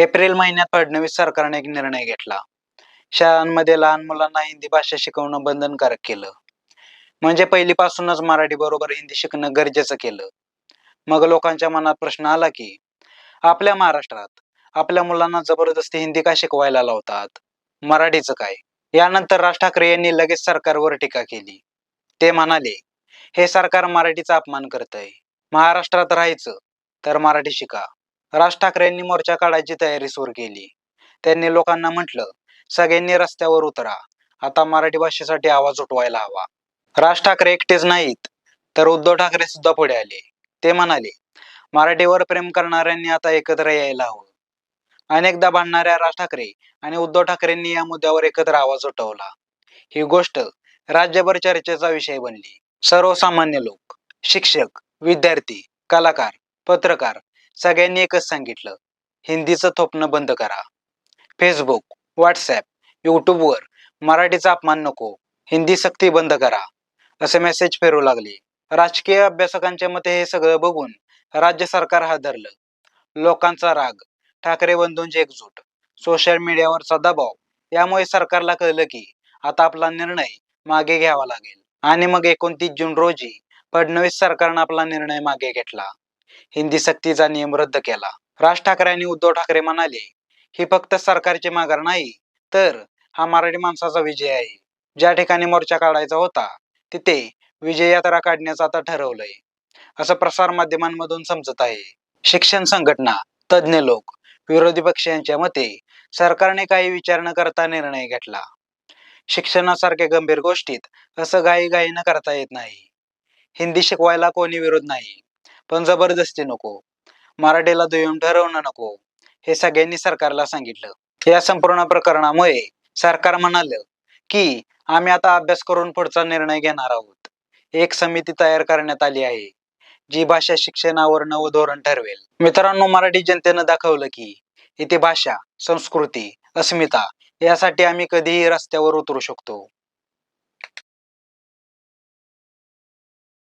April महिन्यात फडणवीस सरकारने एक निर्णय घेतला. शाळांमध्ये लहान मुलांना हिंदी भाषा शिकवणं बंधनकारक केलं. म्हणजे पहिलीपासूनच मराठी बरोबर हिंदी शिकणं गरजेचं केलं. मग लोकांच्या मनात प्रश्न आला की आपल्या महाराष्ट्रात आपल्या मुलांना जबरदस्ती हिंदी का शिकवायला लावतात? मराठीचं काय? यानंतर राज ठाकरे यांनी लगेच सरकारवर टीका केली. ते म्हणाले हे सरकार मराठीचा अपमान करतंय. महाराष्ट्रात राहायचं तर मराठी शिका. राज ठाकरेंनी मोर्चा काढायची तयारी सुरू केली. त्यांनी लोकांना म्हटलं सगळ्यांनी रस्त्यावर उतरा. आता मराठी भाषेसाठी आवाज उठवायला हवा. राज ठाकरे एकटेच नाहीत तर उद्धव ठाकरे सुद्धा पुढे आले. ते म्हणाले मराठीवर प्रेम करणाऱ्यांनी आता एकत्र यायला हवं. अनेकदा भांडणाऱ्या राज ठाकरे आणि उद्धव ठाकरेंनी या मुद्द्यावर एकत्र आवाज उठवला. ही गोष्ट राज्यभर चर्चेचा विषय बनली. सर्वसामान्य लोक शिक्षक विद्यार्थी कलाकार पत्रकार सगळ्यांनी एकच सांगितलं. हिंदीचं थोपणं बंद करा. फेसबुक व्हॉट्सॲप युट्यूबवर मराठीचा अपमान नको. हिंदी सक्ती बंद करा. असे मेसेज फिरू लागले. राजकीय अभ्यासकांच्या मते हे सगळं बघून राज्य सरकार हादरलं. लोकांचा राग. ठाकरे बंधूंची एकजूट. सोशल मीडियावरचा दबाव. यामुळे सरकारला कळलं की आता आपला निर्णय मागे घ्यावा लागेल. आणि मग एकोणतीस जून रोजी फडणवीस सरकारनं आपला निर्णय मागे घेतला. हिंदी सक्तीचा नियम रद्द केला. राज ठाकरे आणि उद्धव ठाकरे म्हणाले ही फक्त सरकारची माघार नाही तर हा मराठी माणसाचा विजय आहे. ज्या ठिकाणी मोर्चा काढायचा होता तिथे विजय यात्रा काढण्याचं आता ठरवलंय. असं प्रसार माध्यमांमधून समजत आहे. शिक्षण संघटना तज्ज्ञ लोक विरोधी पक्ष यांच्या मते सरकारने काही विचार न करता निर्णय घेतला. शिक्षणासारख्या गंभीर गोष्टीत असं घाई घाईनं करता येत नाही. हिंदी शिकवायला कोणी विरोध नाही. पण जबरदस्ती नको. मराठीला दुय्यम ठरवणं नको. हे सगळ्यांनी सरकारला सांगितलं. या संपूर्ण प्रकरणामुळे सरकार म्हणालं की आम्ही आता अभ्यास करून पुढचा निर्णय घेणार आहोत. एक समिती तयार करण्यात आली आहे जी भाषा शिक्षणावर नवं धोरण ठरवेल. मित्रांनो मराठी जनतेनं दाखवलं की इथे भाषा संस्कृती अस्मिता यासाठी आम्ही कधीही रस्त्यावर उतरू शकतो.